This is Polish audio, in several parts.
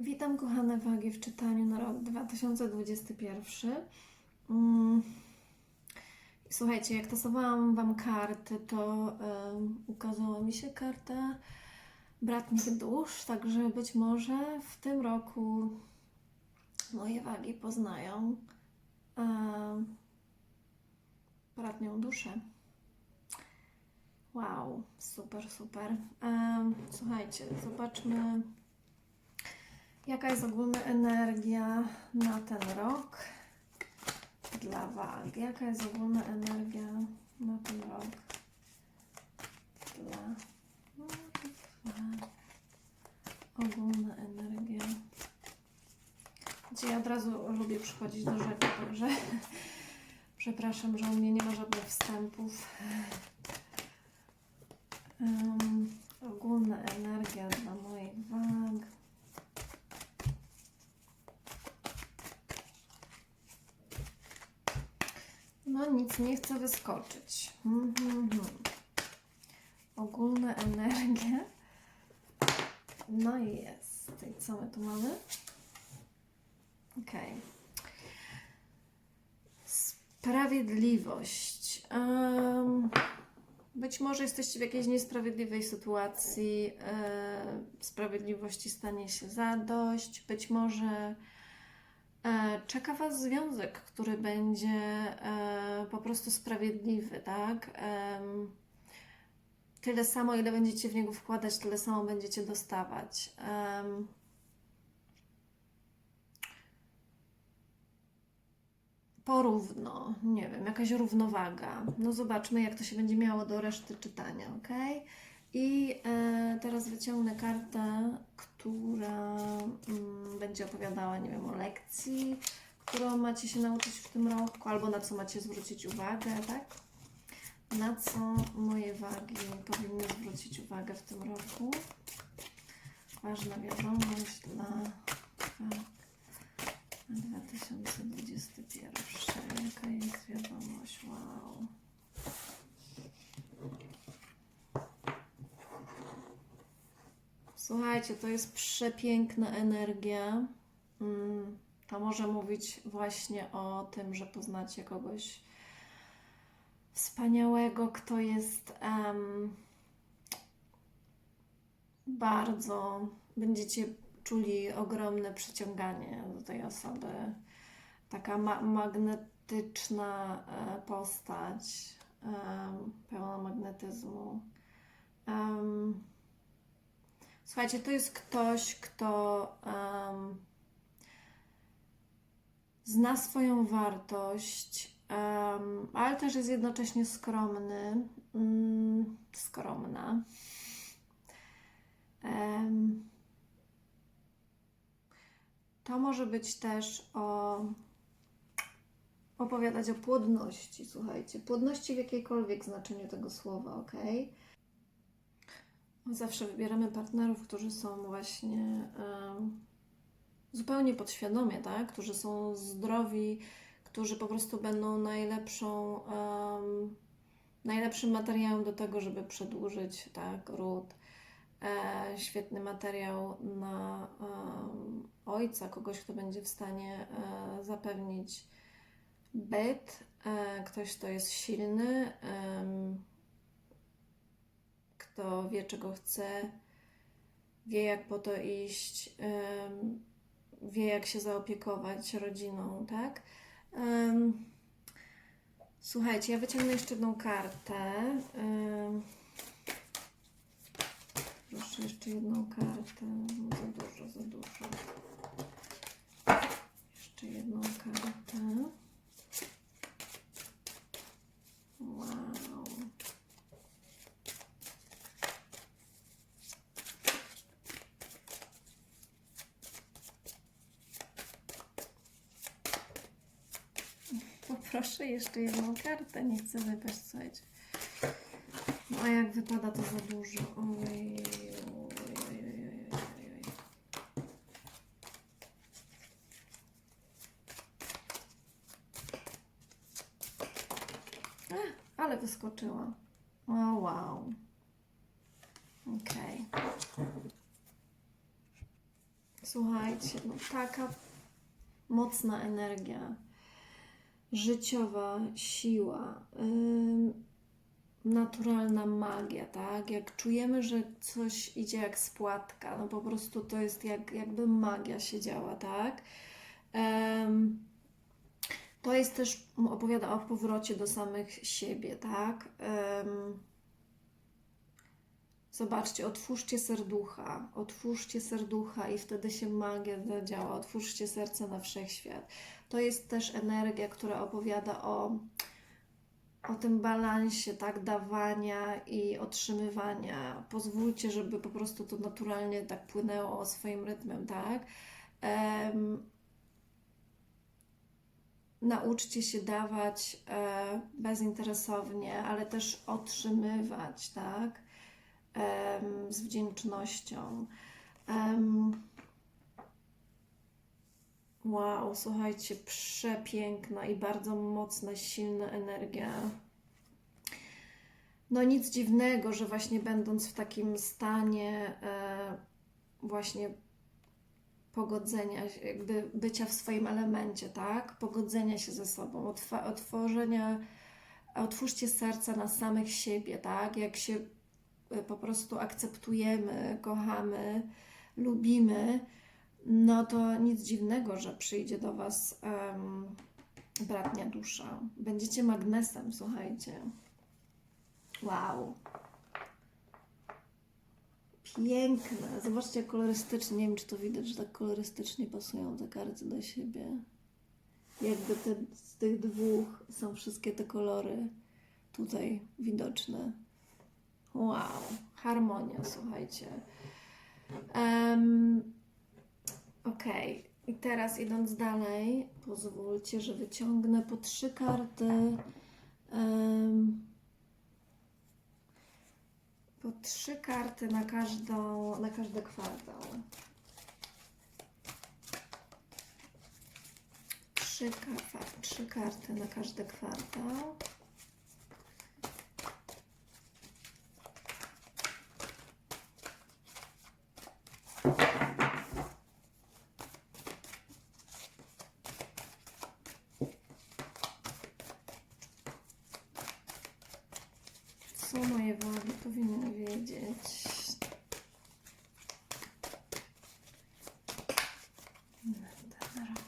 Witam kochane wagi w czytaniu na rok 2021. Mm. Słuchajcie, jak tasowałam Wam karty, to ukazała mi się karta bratnich dusz, także być może w tym roku moje wagi poznają bratnią duszę. Wow, super, super. Słuchajcie, zobaczmy. Jaka jest ogólna energia na ten rok dla wag? Jaka jest ogólna energia na ten rok dla, dla ogólna energia? Gdzie ja od razu lubię przychodzić do rzeczy, także przepraszam, że u mnie nie ma żadnych wstępów. Em, ogólna energia dla moich wag. No nic nie chce wyskoczyć. Mhm, mhm. Ogólna energia. No i jest. I co my tu mamy? Okej. Sprawiedliwość. Em, być może jesteście w jakiejś niesprawiedliwej sytuacji. E, sprawiedliwości stanie się zadość. Być może Czeka Was związek, który będzie e, po prostu sprawiedliwy, tak? Tyle samo, ile będziecie w niego wkładać, tyle samo będziecie dostawać. Porówno, nie wiem, jakaś równowaga. No zobaczmy, jak to się będzie miało do reszty czytania, ok? I e, teraz wyciągnę kartę, która mm, będzie opowiadała, nie wiem, o lekcji, którą macie się nauczyć w tym roku, albo na co macie zwrócić uwagę, tak? Na co moje wagi powinny zwrócić uwagę w tym roku? Ważna wiadomość dla wag na 2021. Jaka jest wiadomość? Wow. Słuchajcie, to jest przepiękna energia. Mm, To może mówić właśnie o tym, że poznacie kogoś wspaniałego, kto jest em, bardzo, będziecie czuli ogromne przyciąganie do tej osoby. Taka ma- magnetyczna e, postać, em, pełna magnetyzmu. Em, Słuchajcie, to jest ktoś, kto em, zna swoją wartość, em, ale też jest jednocześnie skromny, mm, skromna. Em, to może być też o opowiadać o płodności, słuchajcie, płodności w jakiejkolwiek znaczeniu tego słowa, ok? Zawsze wybieramy partnerów, którzy są właśnie zupełnie podświadomie, tak? Którzy są zdrowi, którzy po prostu będą najlepszą, najlepszym materiałem do tego, żeby przedłużyć tak, ród. E, świetny materiał na ojca, kogoś, kto będzie w stanie e, zapewnić byt, e, ktoś, kto jest silny, kto wie, czego chce, wie, jak po to iść, wie, jak się zaopiekować rodziną, tak? Słuchajcie, ja wyciągnę jeszcze jedną kartę. Proszę, jeszcze jedną kartę. No, Za dużo, za dużo. Jeszcze jedną kartę. Wow. Poproszę jeszcze jedną kartę, nie chcę wypaść, słuchajcie. No a jak wypada to za dużo. Oj, oj, oj, oj, oj, oj. A, ale wyskoczyła. O wow. Okej. Słuchajcie, no taka mocna energia, życiowa siła, naturalna magia, tak? Jak czujemy, że coś idzie jak spłatka, no po prostu to jest jak, jakby magia się działa, tak? To jest też, opowiada o powrocie do samych siebie, tak? Zobaczcie, otwórzcie serducha, otwórzcie serducha i wtedy się magia zadziała. Otwórzcie serce na wszechświat. To jest też energia, która opowiada o, o tym balansie, tak, dawania i otrzymywania. Pozwólcie, żeby po prostu to naturalnie tak płynęło swoim rytmem, tak. Em, nauczcie się dawać e, bezinteresownie, ale też otrzymywać, tak z wdzięcznością. Wow, słuchajcie, przepiękna i bardzo mocna, silna energia. No nic dziwnego, że właśnie będąc w takim stanie e, właśnie pogodzenia, jakby bycia w swoim elemencie, tak? Pogodzenia się ze sobą, otwa- otworzenia, otwórzcie serca na samych siebie, tak? Jak się y, po prostu akceptujemy, kochamy, lubimy, no to nic dziwnego, że przyjdzie do Was em, bratnia dusza. Będziecie magnesem, słuchajcie. Wow. Piękne. Zobaczcie, kolorystycznie. Nie wiem, czy to widać, że tak kolorystycznie pasują te karty do siebie. Jakby te, z tych dwóch są wszystkie te kolory tutaj widoczne. Wow, harmonia, słuchajcie. Um, Okej, i teraz idąc dalej, pozwólcie, że wyciągnę po trzy karty. em, po trzy karty na każdą, na każdy kwartał. Trzy, trzy karty na każdy kwartał. Co moje wody powinny wiedzieć? Ten rok.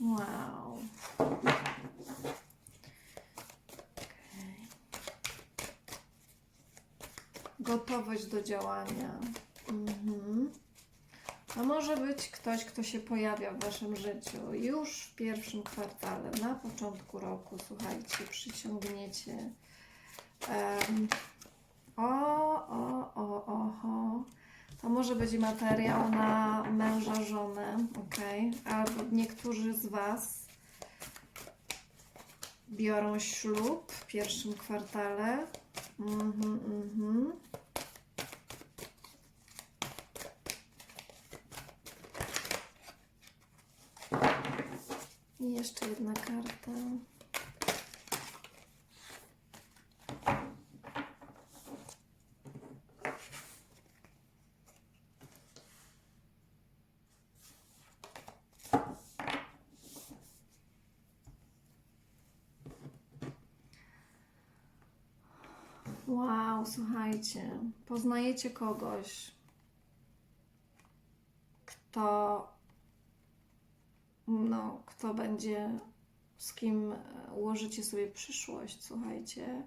Wow. Okej. Do działania. Mhm. To może być ktoś, kto się pojawia w Waszym życiu już w pierwszym kwartale, na początku roku. Słuchajcie, przyciągniecie. em, o, o, o, oho. To może być materiał na męża, żonę, ok? Albo niektórzy z Was biorą ślub w pierwszym kwartale. Mhm, mhm. I jeszcze jedna karta. Wow, słuchajcie, poznajecie kogoś, kto no, kto będzie, z kim e, ułożycie sobie przyszłość, słuchajcie.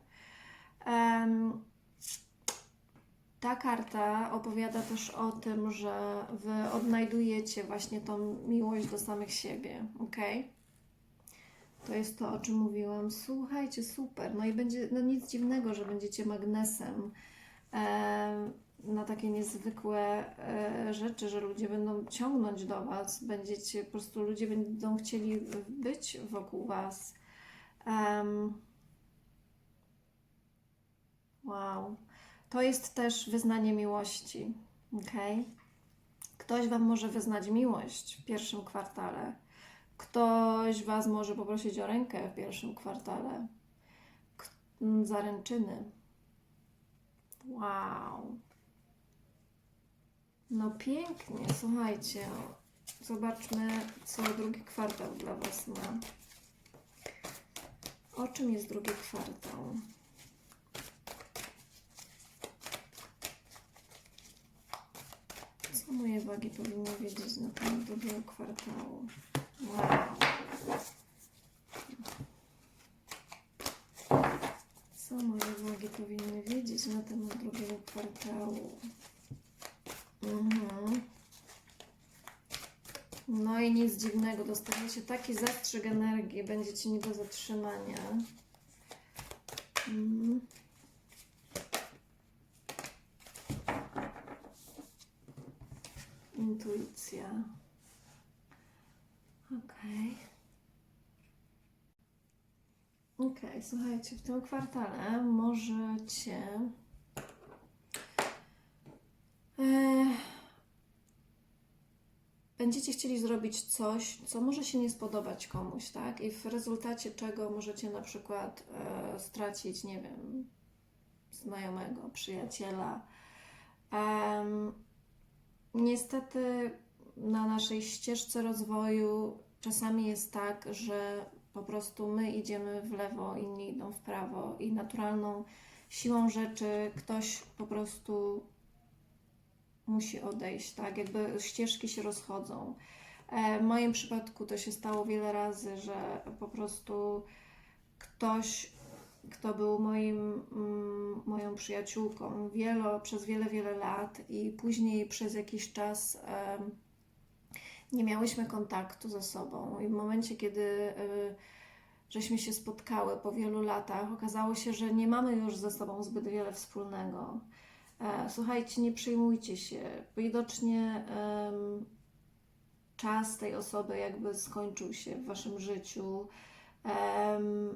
Ta karta opowiada też o tym, że wy odnajdujecie właśnie tą miłość do samych siebie, ok? To jest to, o czym mówiłam. Słuchajcie, super. No i będzie, no nic dziwnego, że będziecie magnesem em, na takie niezwykłe e, rzeczy, że ludzie będą ciągnąć do Was, będziecie, po prostu ludzie będą chcieli być wokół Was. Em, wow. To jest też wyznanie miłości, ok? Ktoś Wam może wyznać miłość w pierwszym kwartale. Ktoś Was może poprosić o rękę w pierwszym kwartale. K- zaręczyny. Wow. No pięknie, słuchajcie. Zobaczmy, co drugi kwartał dla Was ma. O czym jest drugi kwartał? Co moje wagi powinny wiedzieć na temat drugiego kwartału? Wow. Co moje wagi powinny wiedzieć na temat drugiego kwartału? Mhm. No i nic dziwnego, dostaniecie taki zastrzyk energii, będziecie nie do zatrzymania. Mhm. Intuicja. Okej. Okej, słuchajcie, w tym kwartale możecie. E, będziecie chcieli zrobić coś, co może się nie spodobać komuś, tak? I w rezultacie czego możecie na przykład e, stracić, nie wiem, znajomego, przyjaciela. Em, niestety na naszej ścieżce rozwoju czasami jest tak, że po prostu my idziemy w lewo, inni idą w prawo i naturalną siłą rzeczy ktoś po prostu musi odejść, tak? Jakby ścieżki się rozchodzą. E, W moim przypadku to się stało wiele razy, że po prostu ktoś, kto był moim, mm, moją przyjaciółką wielo, przez wiele, wiele lat i później przez jakiś czas nie miałyśmy kontaktu ze sobą. I w momencie, kiedy y, żeśmy się spotkały po wielu latach, okazało się, że nie mamy już ze sobą zbyt wiele wspólnego. E, Słuchajcie, nie przejmujcie się. Widocznie em, czas tej osoby jakby skończył się w waszym życiu. Em,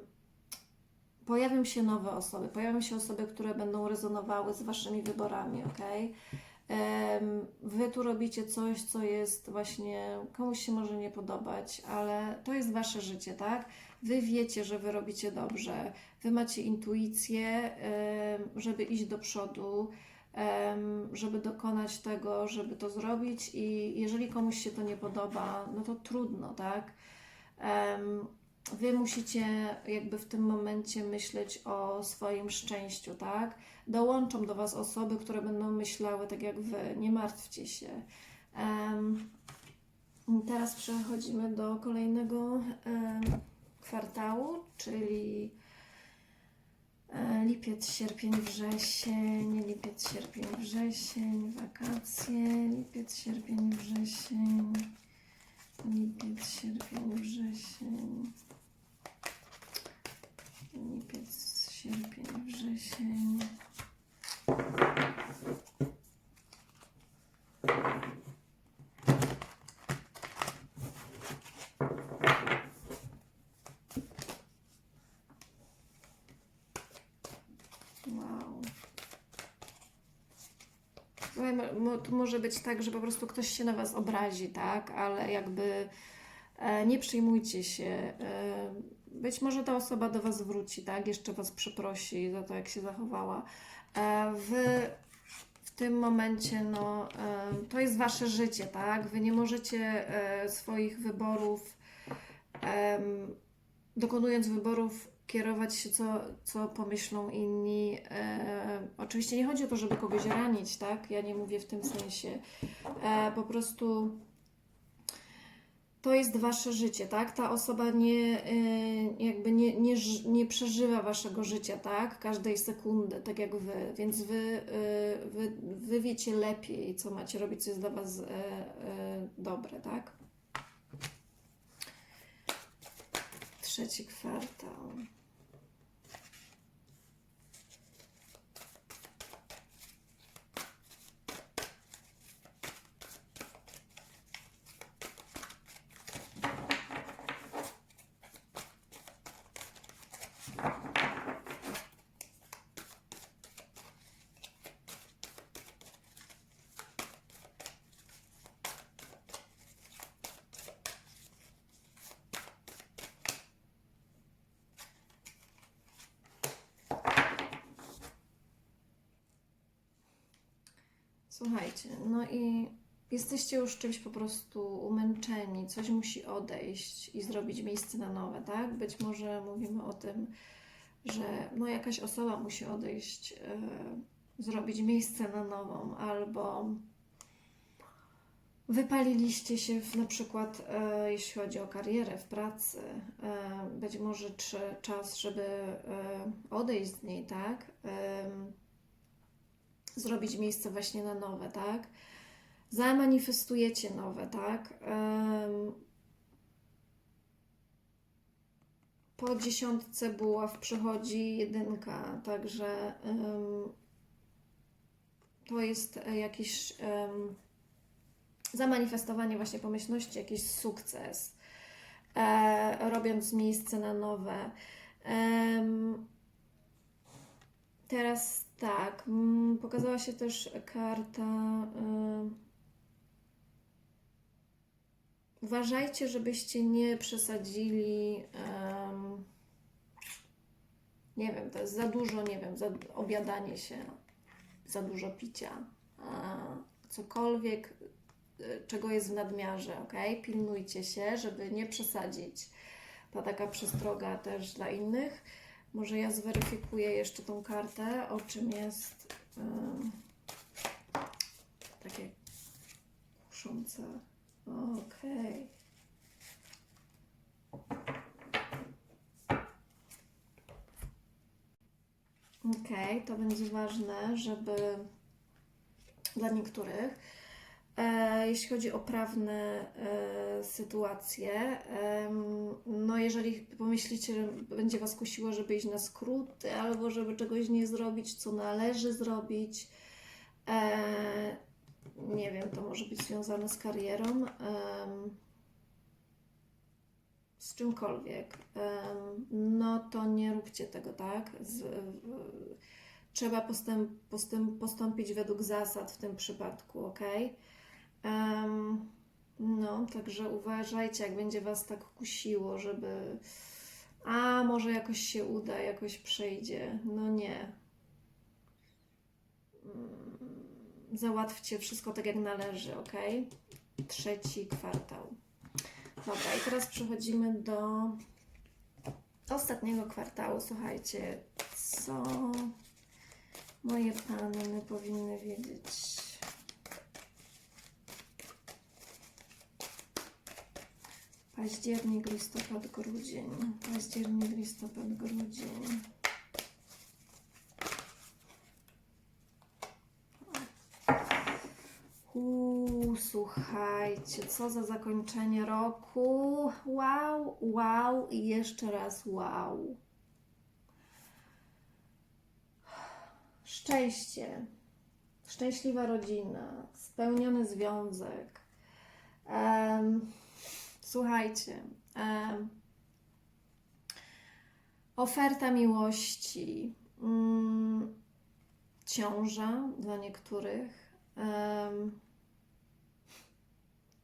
pojawią się nowe osoby, pojawią się osoby, które będą rezonowały z waszymi wyborami, ok? Em, Wy tu robicie coś, co jest właśnie, komuś się może nie podobać, ale to jest wasze życie, tak? Wy wiecie, że wy robicie dobrze, wy macie intuicję, żeby iść do przodu, żeby dokonać tego, żeby to zrobić i jeżeli komuś się to nie podoba, no to trudno, tak? Wy musicie jakby w tym momencie myśleć o swoim szczęściu, tak? Dołączą do Was osoby, które będą myślały tak jak Wy. Nie martwcie się. Teraz przechodzimy do kolejnego kwartału, czyli lipiec, sierpień, wrzesień, lipiec, sierpień, wrzesień, wakacje, lipiec, sierpień, wrzesień, lipiec, sierpień, wrzesień, lipiec, sierpień, wrzesień. Wow. To może być tak, że po prostu ktoś się na Was obrazi, tak? Ale jakby e, nie przejmujcie się. E, być może ta osoba do Was wróci, tak? Jeszcze Was przeprosi za to, jak się zachowała. E, wy w tym momencie, no, to jest Wasze życie, tak? Wy nie możecie swoich wyborów, dokonując wyborów, kierować się, co, co pomyślą inni. E, oczywiście nie chodzi o to, żeby kogoś ranić, tak? Ja nie mówię w tym sensie. E, po prostu to jest wasze życie, tak? Ta osoba nie, e, jakby nie, nie, nie przeżywa waszego życia, tak? Każdej sekundy, tak jak wy, więc wy, e, wy, wy wiecie lepiej, co macie robić, co jest dla was e, dobre, tak? Trzeci kwartał. Słuchajcie, no i jesteście już czymś po prostu umęczeni, coś musi odejść i zrobić miejsce na nowe, tak? Być może mówimy o tym, że no jakaś osoba musi odejść, e, zrobić miejsce na nową, albo wypaliliście się w, na przykład, e, jeśli chodzi o karierę w pracy, e, być może czy, czas, żeby e, odejść z niej, tak? Em, zrobić miejsce właśnie na nowe, tak? Zamanifestujecie nowe, tak? Po dziesiątce buław przychodzi jedynka, także to jest e, jakiś zamanifestowanie właśnie pomyślności, jakiś sukces, e, robiąc miejsce na nowe. Em, teraz tak, mm, pokazała się też karta. em, Uważajcie, żebyście nie przesadzili. nie wiem, to jest za dużo, nie wiem, za obiadanie się, za dużo picia, cokolwiek, y, czego jest w nadmiarze, ok? Pilnujcie się, żeby nie przesadzić. To taka przestroga też dla innych. Może ja zweryfikuję jeszcze tą kartę, o czym jest em, takie kuszące. Okej. Okej, to będzie ważne, żeby dla niektórych, jeśli chodzi o prawne e, sytuacje, no jeżeli pomyślicie, że będzie Was kusiło, żeby iść na skróty, albo żeby czegoś nie zrobić, co należy zrobić, e, nie wiem, to może być związane z karierą, z czymkolwiek, no to nie róbcie tego, tak? Z, trzeba postęp, postęp, postąpić według zasad w tym przypadku, ok? Em, no, także uważajcie, jak będzie Was tak kusiło, żeby a może jakoś się uda, jakoś przejdzie. No nie. Mm, Załatwcie wszystko tak jak należy, ok? Trzeci kwartał. Dobra, i teraz przechodzimy do ostatniego kwartału. Słuchajcie, co moje panny powinny wiedzieć? Październik, listopad, grudzień. Październik, listopad, grudzień. Uuu, słuchajcie, co za zakończenie roku. Wow, wow i jeszcze raz wow. Szczęście, szczęśliwa rodzina, spełniony związek. Em, słuchajcie, em, oferta miłości, mm, ciąża dla niektórych. Em,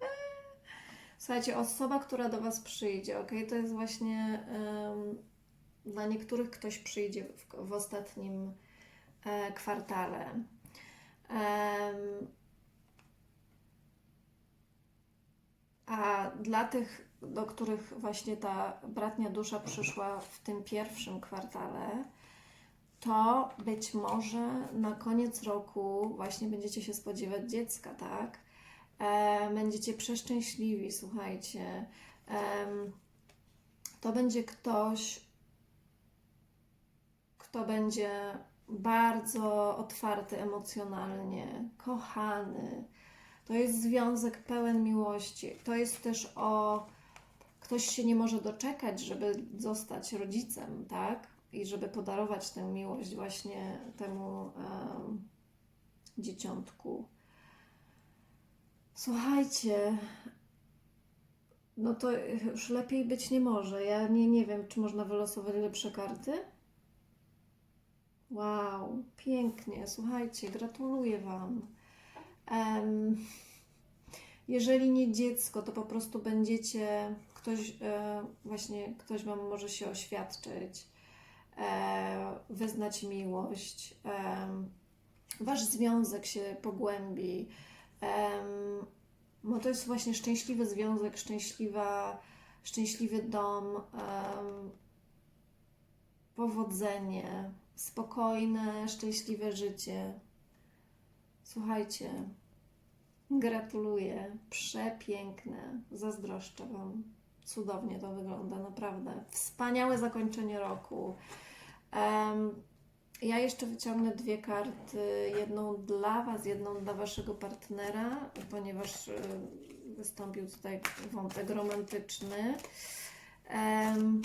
Słuchajcie, osoba, która do Was przyjdzie, ok? To jest właśnie em, dla niektórych ktoś przyjdzie w, w ostatnim e, kwartale. Em, a dla tych, do których właśnie ta bratnia dusza przyszła w tym pierwszym kwartale, to być może na koniec roku właśnie będziecie się spodziewać dziecka, tak? E, będziecie przeszczęśliwi, słuchajcie. Em, to będzie ktoś, kto będzie bardzo otwarty emocjonalnie, kochany. To jest związek pełen miłości. To jest też o. Ktoś się nie może doczekać, żeby zostać rodzicem, tak? I żeby podarować tę miłość właśnie temu em, dzieciątku. Słuchajcie, no to już lepiej być nie może. Ja nie, nie wiem, czy można wylosować lepsze karty. Wow, pięknie. Słuchajcie, gratuluję Wam. Jeżeli nie dziecko, to po prostu będziecie, ktoś, e, właśnie ktoś Wam może się oświadczyć, e, wyznać miłość. Wasz związek się pogłębi. Bo to jest właśnie szczęśliwy związek, szczęśliwa, szczęśliwy dom, powodzenie, spokojne, szczęśliwe życie. Słuchajcie, gratuluję, przepiękne, zazdroszczę Wam. Cudownie to wygląda, naprawdę. Wspaniałe zakończenie roku. Em, ja jeszcze wyciągnę dwie karty, jedną dla Was, jedną dla Waszego partnera, ponieważ y, wystąpił tutaj wątek romantyczny. Em,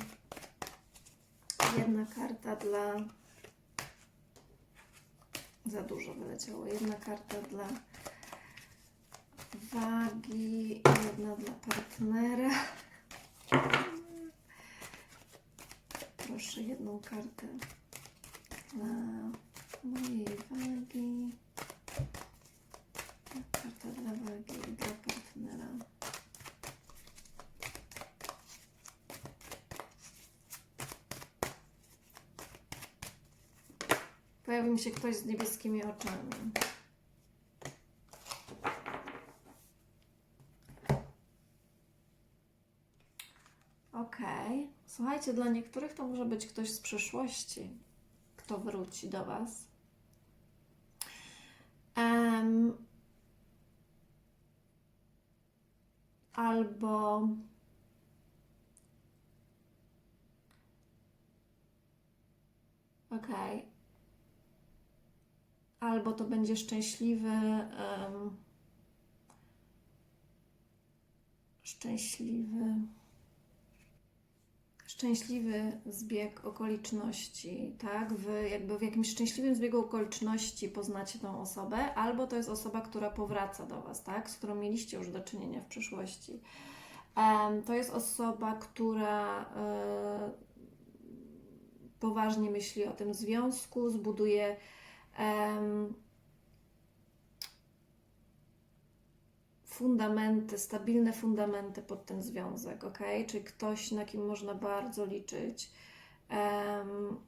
jedna karta dla. Za dużo wyleciało. Jedna karta dla wagi, jedna dla partnera. Proszę jedną kartę dla mojej wagi. Karta dla wagi i dla partnera. Pojawi mi się ktoś z niebieskimi oczami. Okej. Słuchajcie, dla niektórych to może być ktoś z przyszłości, kto wróci do Was. Em, albo okej. Albo to będzie szczęśliwy. em, szczęśliwy. Szczęśliwy zbieg okoliczności, tak? Wy jakby w jakimś szczęśliwym zbiegu okoliczności poznacie tą osobę, albo to jest osoba, która powraca do Was, tak? Z którą mieliście już do czynienia w przeszłości. To jest osoba, która e, poważnie myśli o tym związku, zbuduje fundamenty, stabilne fundamenty pod ten związek, ok? Czyli ktoś, na kim można bardzo liczyć. Em,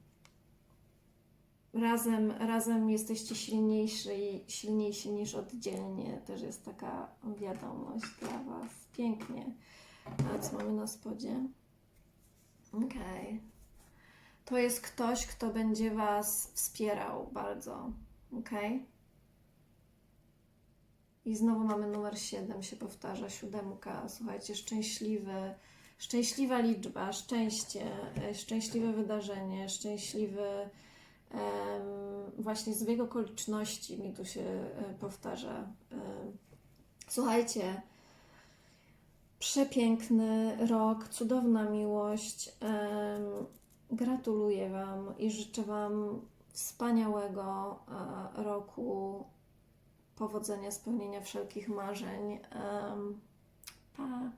razem, razem jesteście silniejsi, silniejsi niż oddzielnie. Też jest taka wiadomość dla Was. Pięknie. A co mamy na spodzie? Okej. To jest ktoś, kto będzie Was wspierał bardzo. Ok? I znowu mamy numer 7, się powtarza, siódemka. Słuchajcie, szczęśliwy, szczęśliwa liczba, szczęście, e, szczęśliwe wydarzenie, szczęśliwy właśnie zbieg okoliczności mi tu się e, powtarza. Em, Słuchajcie, przepiękny rok, cudowna miłość. Gratuluję Wam i życzę Wam wspaniałego e, roku, powodzenia, spełnienia wszelkich marzeń. Em, Pa!